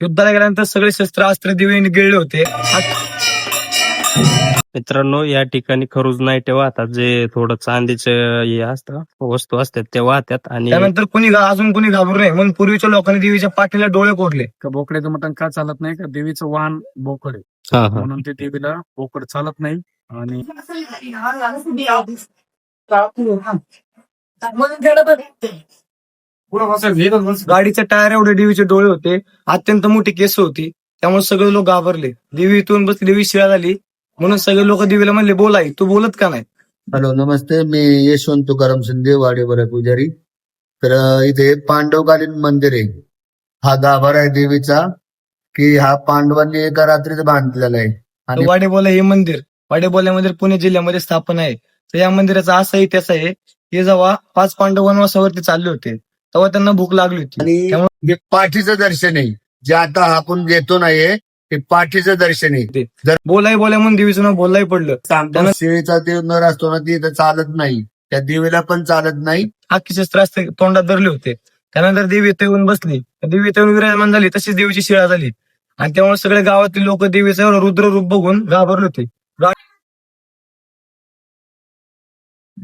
युद्धाला गेल्यानंतर सगळे शस्त्र अस्त्र दिवे गिळले होते. आत- मित्रांनो या ठिकाणी खरूज नाही ते वाहतात जे थोडं चांदीचं हे असतं वस्तू असतात ते वाहतात आणि त्यानंतर कुणी घा- अजून कुणी घाबरू नये. म्हणून पूर्वीच्या लोकांनी देवीच्या पाठीला डोळे कोरले. का बोकड्याचं मटण का चालत नाही? का देवीचं वाहन बोकड आहे. हा हा. म्हणून ते देवीला बोकड चालत नाही आणि गाडीच्या टायर एवढे देवीचे डोळे होते. अत्यंत मोठी केस होती. त्यामुळे सगळे लोक घाबरले. देवी इथून बसली देवी शिळा झाली. म्हणून सगळे लोक देवीला म्हणले बोलाई तू बोलत का नाही? हॅलो नमस्ते. मी यशवंत तुकाराम शिंदे वाडेवर पुजारी. तर इथे पांडवकालीन मंदिर आहे. हा गाभारा आहे देवीचा की हा पांडवांनी एका रात्रीत बांधलेला आहे. आणि वाडेबोला हे मंदिर वाडेबोला मंदिर पुणे जिल्ह्यामध्ये स्थापन आहे. तर या मंदिराचा असा इतिहास आहे की जेव्हा पाच पांडव वनवासावरती चालले होते तेव्हा त्यांना भूक लागली होती. आणि त्यामुळे हे पाठीचं दर्शन आहे. जे आता आपण घेतो नाहीये ते पाठीचं दर्शन आहे. बोलाई बोला म्हणून देवीचं बोलाई पडलं. सांगतो शेळीचा देव नर असतो ना ती इथं चालत नाही. त्या देवीला पण चालत नाही. अख्खी शस्त्र असते तोंडात धरले होते. त्यानंतर देवी इथे येऊन बसली देवी इथे येऊन विराजमान झाली तशीच देवीची शिळा झाली. आणि त्यामुळे सगळे गावातील लोक देवीचं एवढं रुद्र रूप बघून घाबरले होते.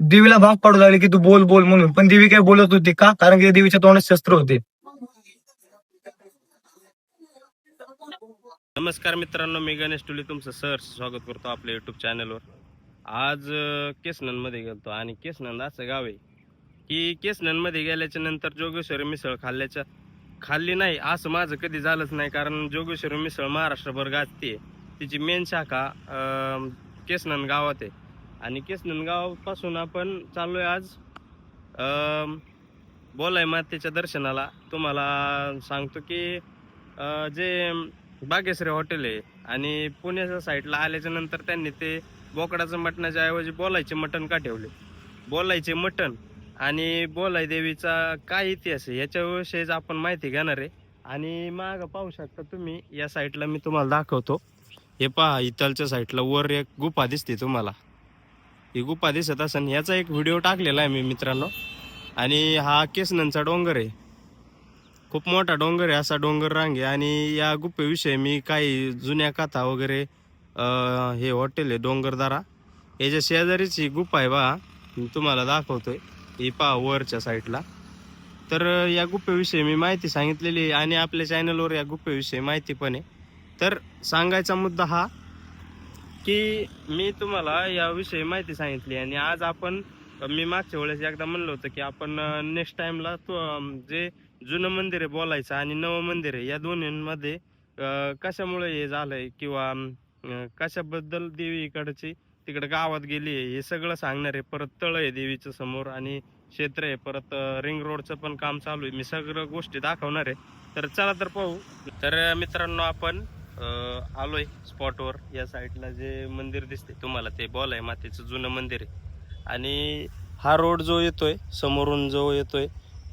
देवीला भाग पाडू लागले की तू बोल बोल म्हणून. पण देवी काय बोलत होती का? कारण की देवीच्या तोंडात शस्त्र होते. नमस्कार मित्रांनो मी गणेश टुले तुमचं सर स्वागत करतो आपल्या युट्यूब चॅनलवर आज केसननमध्ये गेलतो आणि केसनंद असं गाव आहे की केसनंदमध्ये गेल्याच्यानंतर जोगेश्वरी मिसळ खाल्ल्याच्या खाल्ली नाही असं माझं कधी झालंच नाही. कारण जोगेश्वरी मिसळ महाराष्ट्रभर गाजते तिची मेन शाखा अं, केसनंद गावात आहे. आणि केसनंद आपण आपण आहे आज बोलाय मातेच्या दर्शनाला. तुम्हाला सांगतो की जे बागेश्री हॉटेल आहे आणि पुण्याच्या साईडला आल्याच्यानंतर त्यांनी ते बोकडाचं मटणाच्या ऐवजी बोलायचे मटण का ठेवले? बोलायचे मटण आणि बोलाय देवीचा काय इतिहास आहे याच्याविषयीच आपण माहिती घेणार आहे. आणि माग पाहू शकता तुम्ही या साईडला मी तुम्हाला दाखवतो. हे पहा इथलच्या साईडला वर एक गुफा दिसते तुम्हाला. ही गुफा दिसत असन याचा एक व्हिडिओ टाकलेला आहे मी मित्रांनो. आणि हा केसनंदचा डोंगर आहे. खूप मोठा डोंगर आहे असा डोंगर रांग. आहे आणि या गुप्पेविषयी मी काही जुन्या कथा वगैरे हे हॉटेल आहे डोंगरदारा. याच्या शेजारीच ही गुफा आहे बा मी तुम्हाला दाखवतोय. ही पहा वरच्या साईडला. तर या गुप्पेविषयी मी माहिती सांगितलेली आहे आणि आपल्या चॅनलवर या गुप्पेविषयी माहिती पण आहे. तर सांगायचा मुद्दा हा की मी तुम्हाला याविषयी माहिती सांगितली आणि आज आपण मी मागच्या वेळेस एकदा म्हणलं होतं की आपण नेक्स्ट टाइमला तो जे जुनं मंदिर आहे बोलायचं आणि नवं मंदिर आहे या दोन्हींमध्ये कशामुळे हे झालंय किंवा कशाबद्दल देवी इकडची तिकडे गावात गेली आहे हे सगळं सांगणार आहे. परत तळ आहे देवीचं समोर आणि क्षेत्र आहे परत रिंग रोडचं पण काम चालू आहे. मी सगळं गोष्टी दाखवणार आहे. तर चला तर पाहू. तर मित्रांनो आपण आलोय स्पॉटवर या साईडला जे मंदिर दिसते तुम्हाला ते बोलाय मातेचं जुनं मंदिर आहे. आणि हा रोड जो येतोय समोरून जो येतोय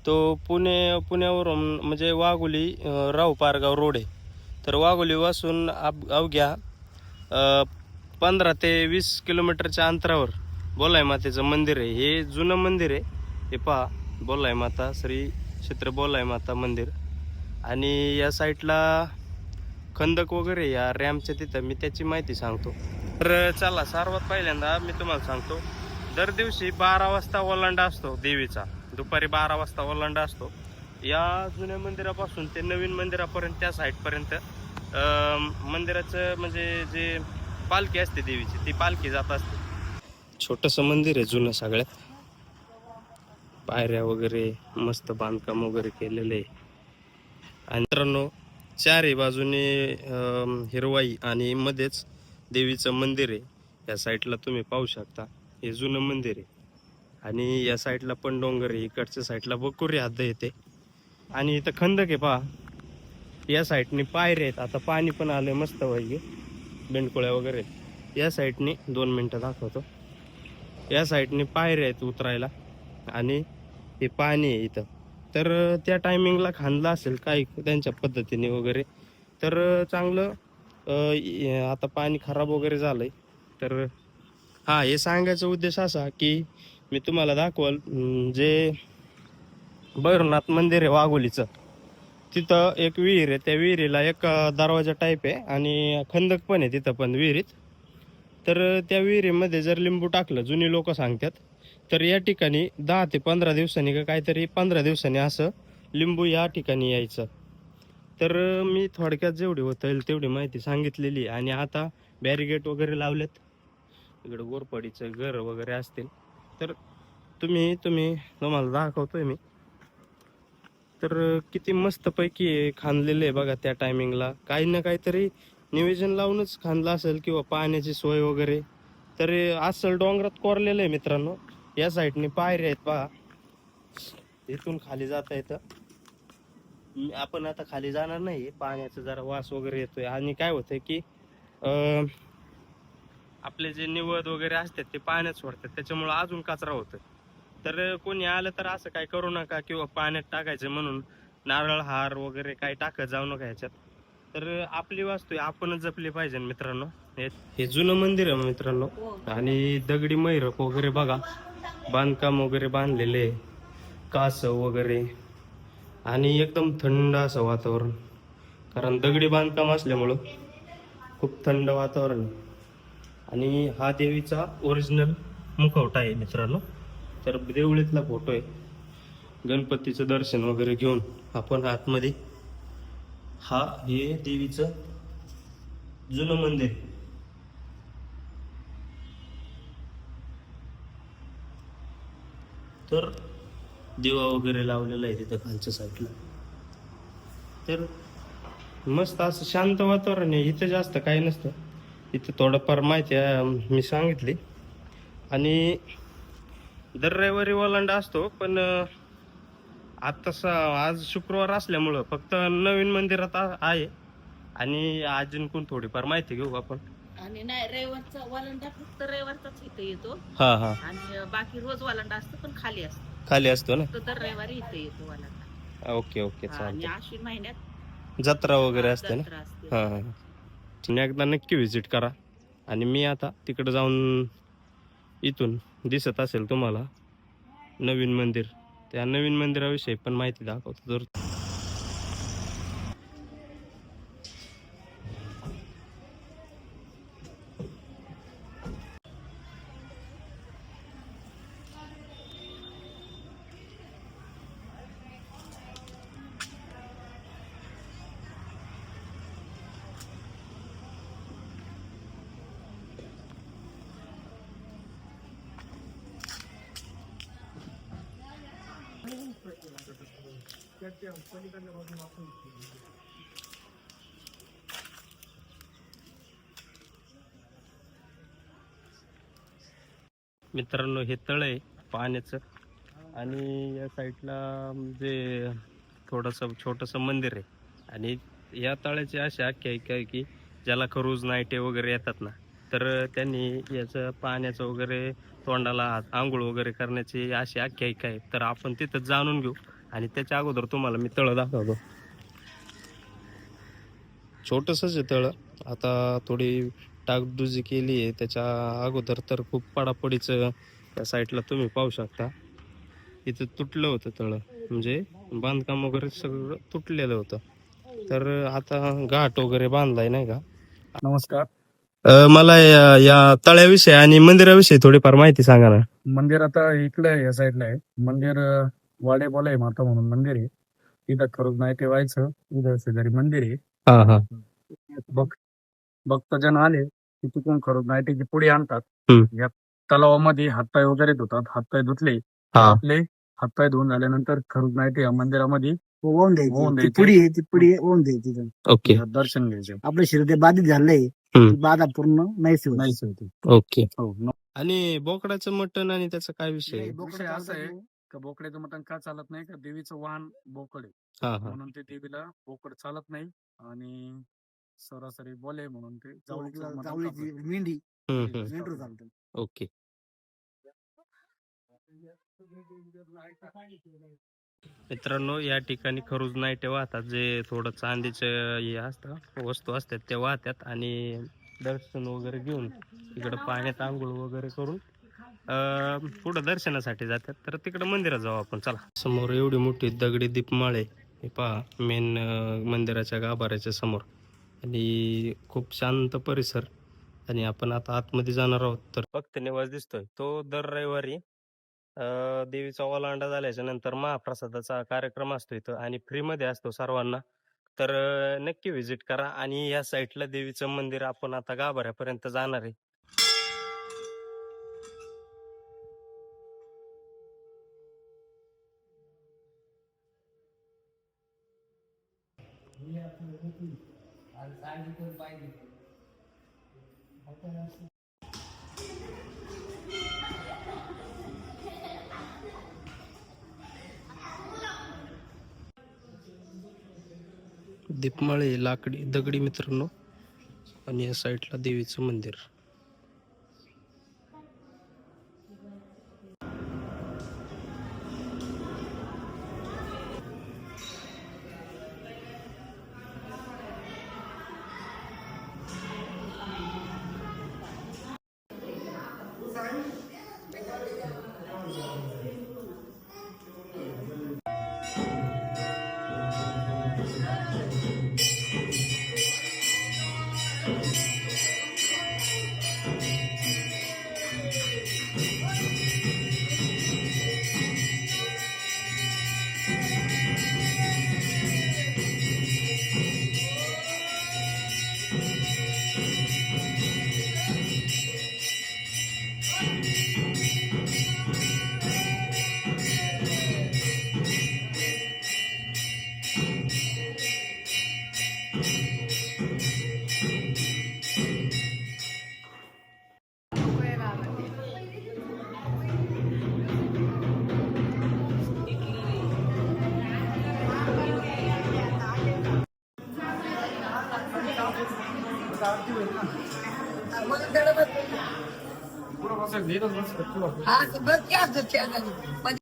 तो पुणे पुण्यावरून म्हणजे वाघोली राव पारगाव रोड आहे. तर वाघोलीपासून आप अवघ्या पंधरा ते वीस किलोमीटरच्या अंतरावर बोलाय मातेचं मंदिर आहे. हे जुनं मंदिर आहे. हे पहा बोलाय माता श्री क्षेत्र बोलाय माता मंदिर. आणि या साईडला खंदक वगैरे या रॅमच्या तिथं मी त्याची माहिती सांगतो. तर चला सर्वात पहिल्यांदा मी तुम्हाला सांगतो. दर दिवशी बारा वाजता ओलांडा असतो देवीचा. दुपारी बारा वाजता ओलांडा असतो. या जुन्या मंदिरापासून ते नवीन मंदिरापर्यंत त्या साईडपर्यंत मंदिराचं म्हणजे जे पालखी असते देवीची ती पालखी जात असते. छोटंसं मंदिर आहे जुनं सगळ्यात. पायऱ्या वगैरे मस्त बांधकाम वगैरे केलेलं आहे. आणि मित्रांनो चारही बाजूने हिरवाई आणि मध्येच देवीचं मंदिर आहे. या साईडला तुम्ही पाहू शकता. हे जुनं मंदिर आहे. आणि या साईडला पण डोंगर आहे. इकडच्या साईडला बकुरी हद्द येते. आणि इथं खंदक आहे पहा. या साईडने पायरे आहेत. आता पाणी पण आलं मस्त पाहिजे बेंडकोळ्या वगैरे. या साईडने दोन मिनटं दाखवतो. या साईडने पायऱ्या आहेत उतरायला. आणि हे पाणी आहे इथं. तर त्या टायमिंगला खांदला असेल काही त्यांच्या पद्धतीने वगैरे. तर चांगलं आता पाणी खराब वगैरे झालं आहे तर हा हे सांगायचा उद्देश असा की मी तुम्हाला दाखवल जे भैरवनाथ मंदिर आहे वाघोलीचं. तिथं एक विहीर आहे. त्या विहिरीला एक दरवाजा टाईप आहे आणि खंदक पण आहे तिथं पण विहिरीत. तर त्या विहिरीमध्ये जर लिंबू टाकलं जुनी लोक सांगतात तर या ठिकाणी दहा ते पंधरा दिवसांनी का काहीतरी पंधरा दिवसांनी असं लिंबू या ठिकाणी यायचं. तर मी थोडक्यात जेवढी होता येईल तेवढी माहिती सांगितलेली आहे. आणि आता बॅरिगेट वगैरे लावलेत. इकडं गोरपडीचं घर वगैरे असतील. तर तुम्ही तुम्ही तुम्हाला दाखवतोय मी. तर किती मस्तपैकी खांदलेलं आहे बघा त्या टायमिंगला. काही ना काहीतरी नियोजन लावूनच खांदलं असेल किंवा पाण्याची सोय वगैरे. तर असल डोंगरात कोरलेलं आहे मित्रांनो. या साईडने पायऱ्या आहेत पहा इथून खाली जाता येतं. आपण आता खाली जाणार नाही पाण्याचा जरा वास वगैरे येतोय. आणि काय होतंय की अं, आपले जे निवद वगैरे असतात ते पाण्यात सोडतात. त्याच्यामुळे अजून कचरा होतोय. तर कोणी आलं तर असं काय करू नका किंवा पाण्यात टाकायचं म्हणून नारळ हार वगैरे काही टाकत जाऊ नका ह्याच्यात. तर आपली वास्तू आपणच जपली पाहिजे मित्रांनो. हे हे जुनं मंदिर आहे मित्रांनो. आणि दगडी मैरप वगैरे बघा. बांधकाम वगैरे बांधलेले कासव वगैरे आणि एकदम थंड असं वातावरण. कारण दगडी बांधकाम असल्यामुळं खूप थंड वातावरण आणि हा देवीचा ओरिजिनल मुखवटा आहे मित्रांनो. तर देवळीतला फोटो आहे. गणपतीचं दर्शन वगैरे घेऊन आपण आतमध्ये हा हे देवीचं जुनं मंदिर. तर दिवा वगैरे लावलेला आहे तिथं खालच्या साईडला. तर मस्त असं शांत वातावरण आहे. इथं जास्त काही नसतं. इथं थोडंफार माहिती आहे, मी सांगितली. आणि दर रविवारी ओलांडा असतो पण आत्ता आज शुक्रवार असल्यामुळं फक्त नवीन मंदिरात आ- आहे. आणि अजून कोण थोडीफार माहिती घेऊ आपण. आणि नाही रविवारचा वालंडा फक्त रविवारचाच इथे येतो. हा हा. आणि बाकी रोज वालंडा असतो पण खाली असतो. खाली असतो ना? दर रविवारी इथे येतो वालंडा. ओके ओके आणि चालतं आश्विन महिन्यात जत्रा वगैरे असते ना? जत्रा असते. हा हा. तुम्ही एकदा नक्की व्हिजिट करा. आणि मी आता तिकडे जाऊन इथून दिसत असेल तुम्हाला नवीन मंदिर. त्या नवीन मंदिराविषयी पण माहिती दाखवतो. जर मित्रांनो हे तळ आहे पाण्याचं. आणि या साईडला जे थोडंसं छोटंसं मंदिर आहे. आणि या तळ्याची अशी आख्यायिका आहे की ज्याला खरूज नाईटे वगैरे येतात ना तर त्यांनी याचं पाण्याचं वगैरे तोंडाला आंघोळ वगैरे करण्याची अशी आख्यायिका आहे. तर आपण तिथं जाणून घेऊ. आणि त्याच्या अगोदर तुम्हाला मी तळं दाखवतो. छोटंसंच आहे तळं. आता थोडी टाकडुजी केली आहे त्याच्या अगोदर तर खूप पडापडीचं त्या साईडला तुम्ही पाहू शकता. इथं तुटलं होतं तळं म्हणजे बांधकाम वगैरे सगळं तुटलेलं होतं. तर आता घाट वगैरे बांधलाय नाही का? नमस्कार. मला या, या तळ्याविषयी आणि मंदिराविषयी थोडीफार माहिती सांगा ना. मंदिर आता इकडे आहे, या साईडला आहे. मंदिर अं, वाडे बोलाय माता म्हणून मंदिर आहे. इथं खरंच नाही ते व्हायचं इथं शेजारी मंदिर आहे. हा हा. भक्त भक्तजन आले की तिथून खरंच नाईटीची पुडी आणतात हम्म. या तलावामध्ये हातपाय वगैरे धुतात हातपाय धुतले हा. आपले हातपाय धुवून झाल्यानंतर खरंच नाईटी या मंदिरामध्ये होऊन द्यायची ती आहे ती पुडी होऊन द्यायची तिथं. ओके दर्शन घ्यायचे आपलं शरीर ते बाधित झालंय. ती बाधा पूर्ण नाहीच होत. नाहीच होती ओके हो न- आणि बोकडाचं मटण आणि त्याचा काय विषय आहे? बोकडं विषय असा आहे का बोकड्याचं मटण का चालत नाही का देवीचं वाहन बोकड आहे हा हा म्हणून ते देवीला बोकड चालत नाही आणि सरासरी बोले म्हणून ते जावळीचं कापलं. मेंढी. मेंढरू चालतं. ओके. मित्रांनो या ठिकाणी खरूज नाईटे वाहतात जे थोडं चांदीचं हे असतं वस्तू असतात ते वाहतात आणि दर्शन वगैरे घेऊन इकडं पाण्यात आंघोळ वगैरे करून अं, पुढं दर्शनासाठी जातात. तर तिकडं मंदिरात जाऊ आपण. चला. समोर एवढी मोठी दगडी दीपमाळ. हे पहा मेन मंदिराच्या गाभाऱ्याच्या समोर. आणि खूप शांत परिसर. आणि आपण आता आतमध्ये जाणार आहोत तर फक्त निवास दिसतोय. तो दर रविवारी देवीचा ओलांडा झाल्याच्यानंतर महाप्रसादाचा कार्यक्रम असतो इथं आणि फ्रीमध्ये असतो सर्वांना. तर नक्की व्हिजिट करा आणि या साईटला देवीचं मंदिर आपण आता गाभाऱ्यापर्यंत जाणार आहे. मळे लाकडी दगडी मित्रांनो आणि या साईडला देवीचं मंदिर. હા તો બસ ક્યાં જશે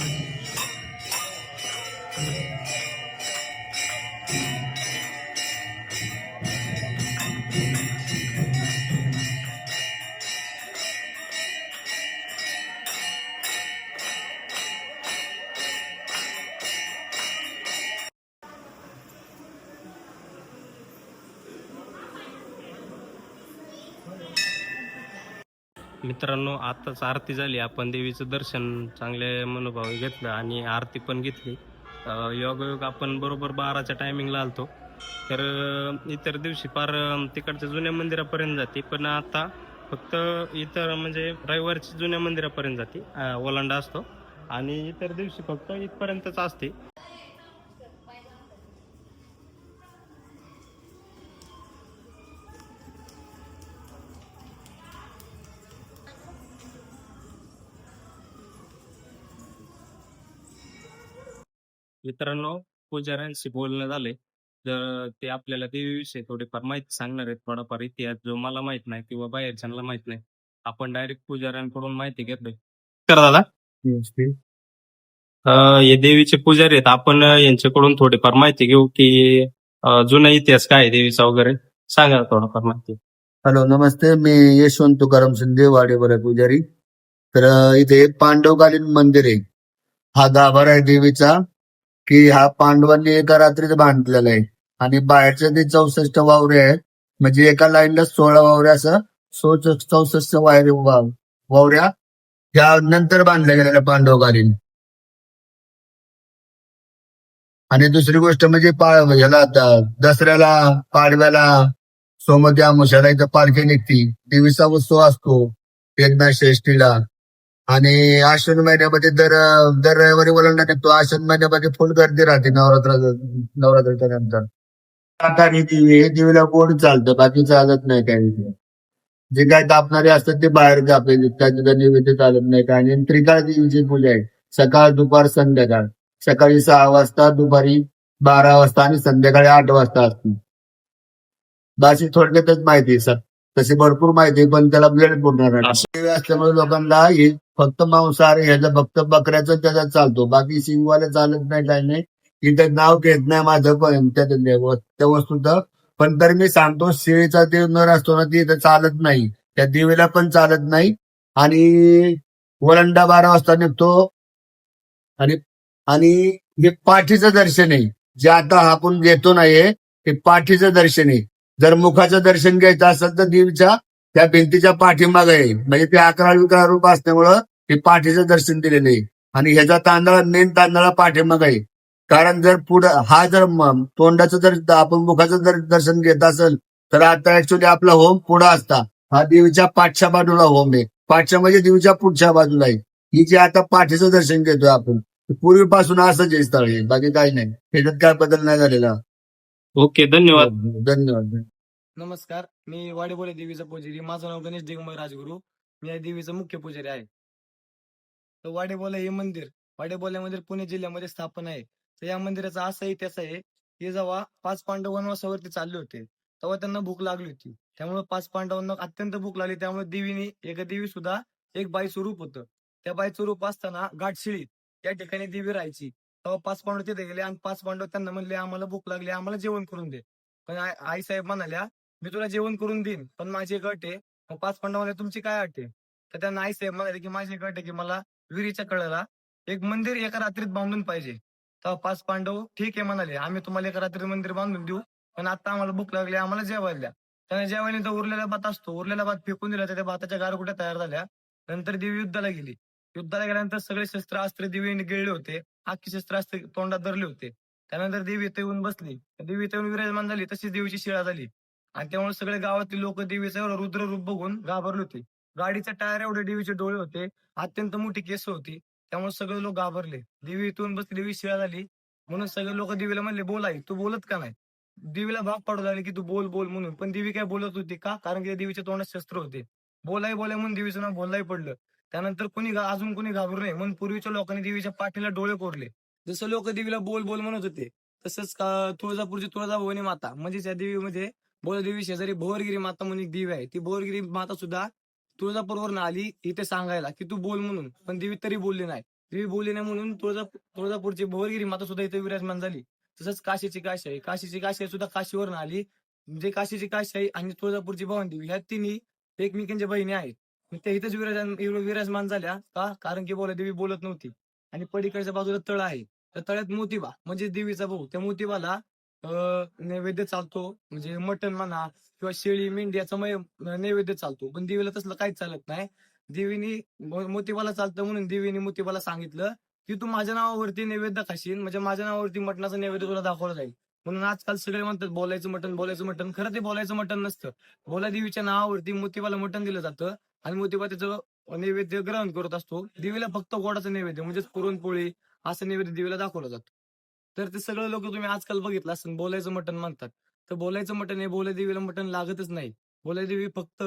Amen. मित्रांनो आताच आरती झाली. आपण देवीचं दर्शन चांगल्या मनोभावे घेतलं आणि आरती पण घेतली. योगायोग आपण बरोबर बाराच्या टायमिंगला आलतो. तर इतर दिवशी फार तिकडच्या जुन्या मंदिरापर्यंत जाते. पण आता फक्त इतर म्हणजे रविवारची जुन्या मंदिरापर्यंत जाते. ओलांडा असतो. आणि इतर दिवशी फक्त इथपर्यंतच असते. मित्रांनो पुजाऱ्यांशी बोलणं झालंय. तर ते आपल्याला देवीविषयी थोडीफार माहिती सांगणार आहेत. थोडाफार इतिहास जो मला माहीत नाही किंवा बाहेरच्यांना माहीत नाही. आपण डायरेक्ट पुजाऱ्यांकडून माहिती घेतोय. दादा. हे देवीचे पुजारी आहेत. आपण यांच्याकडून थोडीफार माहिती घेऊ की जुना इतिहास काय आहे देवीचा वगैरे? सांगा थोडंफार माहिती. हॅलो नमस्ते. मी यशवंत तुकाराम शिंदे वाडेवर पुजारी. तर इथे पांडवकालीन मंदिर आहे. हा गाभारा आहे देवीचा की हा पांडवांनी एका रात्रीत बांधलेला आहे. आणि बाहेरचे ते चौसष्ट वावरे आहेत म्हणजे एका लाईनला सोळा वावऱ्या असं सो चौसष्ट वायरे वाव वावऱ्या ह्या नंतर बांधल्या गेलेल्या पांडवकालीन. आणि दुसरी गोष्ट म्हणजे ह्याला आता दसऱ्याला पाडव्याला सोमत्या मुशाला इथं पालखी निघती. देवीचा उत्सव असतो एकनाथ श्रेष्ठीला आणि आश्विन महिन्यामध्ये दर दर रविवारी वलंडा निघतो आश्विन महिन्यामध्ये फुल गर्दी राहते नवरात्र नवरात्राच्या नंतर आकारी दिवे हे दिवेला गोड चालतं बाकी चालत नाही काही जे काय तापणारे असतात ते बाहेर कापले त्याचं नैवेद्य चालत नाही काय आणि त्रिकाळ देवीची पूजा आहे सकाळ दुपार संध्याकाळ. सकाळी सहा वाजता दुपारी बारा वाजता आणि संध्याकाळी आठ वाजता असते. बाकी थोडक्यातच माहिती आहे सर. तशी भरपूर माहिती आहे पण त्याला वेळ पुरणार. देवी असल्यामुळे लोकांना हे फक्त मांसाहार ह्याचं फक्त बकऱ्याचं त्याचा चालतो. बाकी सिंगवाला चालत नाही काही नाही. इथं नाव घेत नाही माझं पण त्या वस्तूचं. वस्तूत पण तर मी सांगतो शेळीचा देव नर असतो ना ती इथं चालत नाही. त्या देवीला पण चालत नाही. आणि वरंडा बारा वाजता निघतो. आणि आणि हे पाठीचं दर्शन आहे. जे आता आपण घेतो ना हे ते पाठीचं दर्शन आहे. जर मुखाचं दर्शन घ्यायचं असेल तर देवीच्या त्या भिंतीच्या पाठीमागे आहे. म्हणजे ते अकरा विकरा रूप असल्यामुळं हे पाठीचं दर्शन दिलेलं आहे आणि ह्याचा तांदळा मेन तांदळा पाठीमागे आहे. कारण जर पुढं हा जर तोंडाचं जर आपण मुखाचं जर दर्शन घेत असेल तर आता ऍक्च्युली आपला होम पुढं असता. हा देवीच्या पाठच्या बाजूला होम आहे. पाठच्या म्हणजे देवीच्या पुढच्या बाजूला आहे. ही जे आता पाठीचं दर्शन घेतोय आपण ते पूर्वीपासून असंच आहे स्थळ हे. बाकी काही नाही. त्याच्यात काय बदल नाही झालेला. ओके धन्यवाद धन्यवाद. नमस्कार. मी वाडेबोले देवीचा पुजारी. माझं नाव गणेश दिगंबर राजगुरू. मी या देवीचा मुख्य पुजारी आहे. तर वाडेबोला हे मंदिर. वाडेबोला मंदिर पुणे जिल्ह्यामध्ये स्थापन आहे. तर या मंदिराचा असा इतिहास आहे. हे जेव्हा पाच पांडव वनवासावरती चालले होते तेव्हा त्यांना भूक लागली होती. त्यामुळे पाच पांडवांना अत्यंत भूक लागली. त्यामुळे देवीने एका देवी सुद्धा एक बाई स्वरूप होतं. त्या बाईचं रूप असताना घाटशिळी या ठिकाणी देवी राहायची. तेव्हा पाच पांडव तिथे गेले आणि पाच पांडव त्यांना म्हणले आम्हाला भूक लागली आम्हाला जेवण करून दे. पण आई साहेब म्हणाल्या मी तुला जेवण करून देईन पण माझी एक अट आहे. मग पाच पांडवांना तुमची काय अट आहे? तर त्यांना आई साहेब म्हणाले की माझी एक अट आहे की मला विहिरीच्या कळाला एक मंदिर एका रात्रीत बांधून पाहिजे. तेव्हा पाच पांडव ठीक आहे म्हणाले आम्ही तुम्हाला एका रात्री मंदिर बांधून देऊ पण आता आम्हाला भूक लागली आम्हाला जेवायला द्या. त्याने जेवायला तर उरलेला भात असतो उरलेला भात फेकून दिला त्या भाताच्या गारगुट्या तयार झाल्या. नंतर देवी युद्धाला गेली. युद्धाला गेल्यानंतर सगळे शस्त्र अस्त्र देवीने गिळले होते आखी शस्त्र अस्त्र तोंडात धरले होते. त्यानंतर देवी इथे येऊन बसली. देवी इथे येऊन विराजमान झाली तशीच देवीची शिळा झाली. आणि त्यामुळे सगळे गावातील लोक देवीचं रुद्र रूप बघून घाबरले होते. गाडीच्या टायर एवढे देवीचे डोळे होते. अत्यंत मोठी केस होती. त्यामुळे सगळे लोक घाबरले. देवी इथून बसली देवी शिळा झाली. म्हणून सगळे लोक देवीला म्हणले बोलाई तू बोलत का नाही? देवीला भाग पाडू लागले की तू बोल बोल म्हणून. पण देवी काय बोलत होती का? कारण की देवीच्या तोंडात शस्त्र होते. बोलाय बोलाय म्हणून देवीचं नाव बोललाही पडलं. त्यानंतर कोणी अजून कोणी घाबरू नये. म्हणून पूर्वीच्या लोकांनी देवीच्या पाठीला डोळे कोरले. जसं लोक देवीला बोल बोल म्हणत होते तसंच का तुळजापूरची तुळजाभवानी माता म्हणजे या देवीमध्ये बोलदेवी शेजारी भोरगिरी माता म्हणून एक देवी आहे. ती भोरगिरी माता सुद्धा तुळजापूरवरून आली इथे सांगायला की तू बोल म्हणून. पण देवी तरी बोलली नाही. देवी बोलली नाही म्हणून तुळजापूर तुळजापूरची भवरगिरी माता सुद्धा इथे विराजमान झाली. तसंच काशीची काशी आहे काशीची काशी सुद्धा काशीवरून आली. म्हणजे काशीची काशी आहे आणि तुळजापूरची भवनदेवी ह्या तिन्ही एकमेकांच्या बहिणी आहेत. त्या इथेच विराजमान विराजमान झाल्या का? कारण की बोला देवी बोलत नव्हती. आणि पलीकडच्या बाजूला तळ आहे. त्या तळ्यात मोतीबा म्हणजे देवीचा भाऊ. त्या मोतीबाला नैवेद्य चालतो. म्हणजे मटण म्हणा किंवा शेळी मेंढी याचा नैवेद्य चालतो. पण देवीला तसलं काहीच चालत नाही. देवीनी मोतीबाला चालतं म्हणून देवीने मोतीबाला सांगितलं की तू माझ्या नावावरती नैवेद्य खाशील. म्हणजे माझ्या नावावरती मटणाचा नैवेद्य तुला दाखवला जाईल. म्हणून आजकाल सगळे म्हणतात बोलायचं मटण बोलायचं मटण. खरं ते बोलायचं मटण नसतं. बोला देवीच्या नावावरती मोतीबाला मटण दिलं जातं आणि मोतीबा त्याचं नैवेद्य ग्रहण करत असतो. देवीला फक्त गोडाचं नैवेद्य म्हणजेच पुरणपोळी असं नैवेद्य देवीला दाखवलं जातं. तर ते सगळं लोक तुम्ही आजकाल बघितलं असं बोलायचं मटण म्हणतात. तर बोलायचं मटण हे बोला देवीला मटण लागतच नाही. बोला देवी फक्त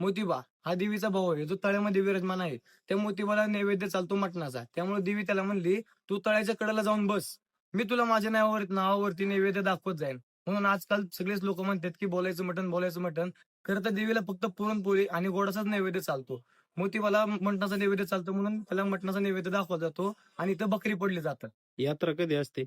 मोतीबा हा देवीचा भाऊ आहे जो तळ्यामध्ये विराजमान आहे. त्या मोतीबाला नैवेद्य चालतो मटणाचा. त्यामुळे देवी त्याला म्हणली तू तळ्याच्या कडेला जाऊन बस. मी तुला माझ्या नावावर नावावरती नैवेद्य दाखवत जाईन. म्हणून आजकाल सगळेच लोक म्हणतात की बोलायचं मटण बोलायचं मटण. खरं तर देवीला फक्त पुरणपोळी आणि गोडाचाच नैवेद्य चालतो. मोतीबाला मटणाचा नैवेद्य चालतो म्हणून त्याला मटणाचा नैवेद्य दाखवला जातो आणि इथं बकरी पडली जातात. यात्रा कधी असते?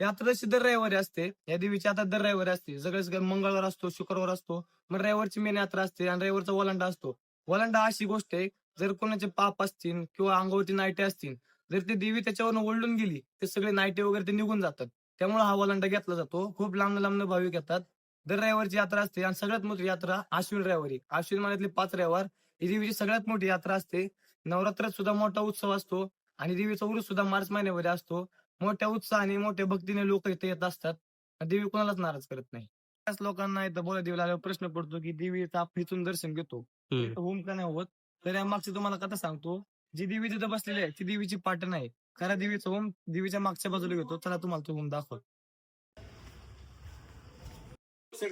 यात्रा दर रविवारी असते. या देवीची आता दर रविवारी असते. सगळे सगळे मंगळवार असतो शुक्रवार असतो मग रविवारची मेन यात्रा असते आणि रविवारचा वलांडा असतो. वलांडा अशी गोष्ट आहे जर कोणाचे पाप असतील किंवा अंगावरती नायटे असतील जर ती देवी त्याच्यावरून ओढून गेली ते सगळे नायटे वगैरे ते निघून जातात. त्यामुळे हा वलांडा घेतला जातो. खूप लांब लांब भाविक येतात. दर रविवारची यात्रा असते आणि सगळ्यात मोठी यात्रा आश्विन रविवारी. आश्विन महिन्यातली पाच रविवार. ही देवीची सगळ्यात मोठी यात्रा असते. नवरात्रात सुद्धा मोठा उत्सव असतो आणि देवीचा उरूस सुद्धा मार्च महिन्यामध्ये असतो. मोठ्या उत्साहाने मोठ्या भक्तीने लोक इथे येत असतात. देवी कोणालाच नाराज करत नाही. त्याच लोकांना इथं बोला देवीला आल्यावर प्रश्न पडतो की देवीचा आपण दर्शन घेतो. होम का नाही होत? तर या मागची तुम्हाला कथा सांगतो. जी देवी तिथं बसलेली आहे ती देवीची पाटण आहे. खरा देवीचं होम देवीच्या मागच्या बाजूला घेतो चला तुम्हाला तो होम दाखव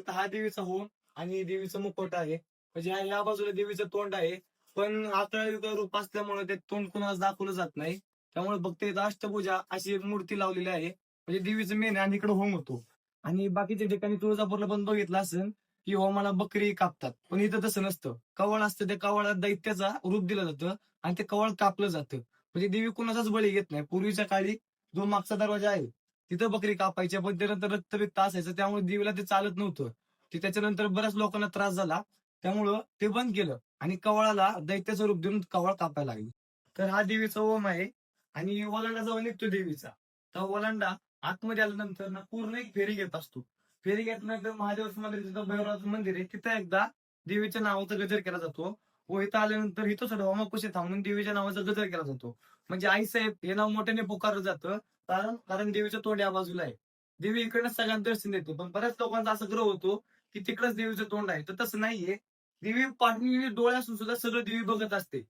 हा देवीचा होम आणि देवीचं मुखवटा आहे. म्हणजे या बाजूला देवीचं तोंड आहे. पण आता रूप असल्यामुळे ते तोंड कोणाला दाखवलं जात नाही. त्यामुळे बघते अष्टभुजा अशी एक मूर्ती लावलेली आहे. म्हणजे देवीचं मेन आणि इकडे होम होतो. आणि बाकीच्या ठिकाणी तुळजापूरला पण बघितलं असेल की होमाला बकरी कापतात. पण इथं तसं नसतं. कवळ असतं त्या कवळात दैत्याचा रूप दिलं जातं आणि ते कवळ कापलं जातं. म्हणजे देवी कुणाचाच बळी घेत नाही. पूर्वीच्या काळी जो मागचा दरवाजा आहे तिथं बकरी कापायची पण त्यानंतर रक्तबिक्त असायचं त्यामुळे देवीला ते चालत नव्हतं. ते त्याच्यानंतर बऱ्याच लोकांना त्रास झाला. त्यामुळं ते बंद केलं आणि कवळाला दैत्याचं रूप देऊन कवळ कापायला लागली. तर हा देवीचा ओम आहे. आणि वलांडा जाऊन निघतो देवीचा. तर वलांडा आतमध्ये आल्यानंतर ना पूर्ण एक फेरी घेत असतो. फेरी घेतल्यानंतर महादेव मंदिर तिथं भैरवनाथ मंदिर आहे. तिथं एकदा देवीच्या नावाचा गजर केला जातो. व इथं आल्यानंतर इथं सुद्धा होमाकुशी थांबून देवीच्या नावाचा गजर केला जातो. म्हणजे आई साहेब हे नाव मोठ्याने पुकारलं जातं. कारण कारण देवीचं तोंड या बाजूला आहे. देवी इकडनं सगळ्यांना दर्शन देते. पण बऱ्याच लोकांचा असं ग्रह होतो की तिकडच देवीचं तोंड आहे. तर तसं नाहीये. देवी पाठणी डोळ्यासून असून सुद्धा सगळं देवी बघत असते.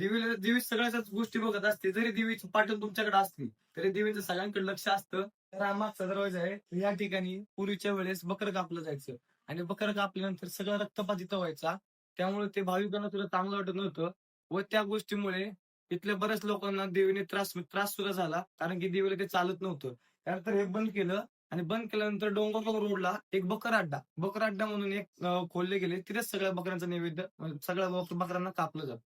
देवीला देवी सगळ्याच गोष्टी बघत असते जरी देवीचं पाठण तुमच्याकडे असली तरी देवीचं सगळ्यांकडे लक्ष असतं. तर हा मागचा दरवाजा आहे. या ठिकाणी पूर्वीच्या वेळेस बकर कापलं जायचं. आणि बकर कापल्यानंतर सगळं रक्तपात इथं व्हायचा. त्यामुळे ते भाविकांना सुद्धा चांगलं वाटत नव्हतं. व त्या गोष्टीमुळे इथल्या बऱ्याच लोकांना देवीने त्रास त्रास सुद्धा झाला. कारण की देवीला ते चालत नव्हतं. त्यानंतर हे बंद केलं. आणि बंद केल्यानंतर डोंगरगाव रोडला एक बकर अड्डा. बकर अड्डा म्हणून एक खोलले गेले. तिथेच सगळ्या बकऱ्यांचा नैवेद्य सगळ्या बकरांना बकऱ्यांना कापलं जातं.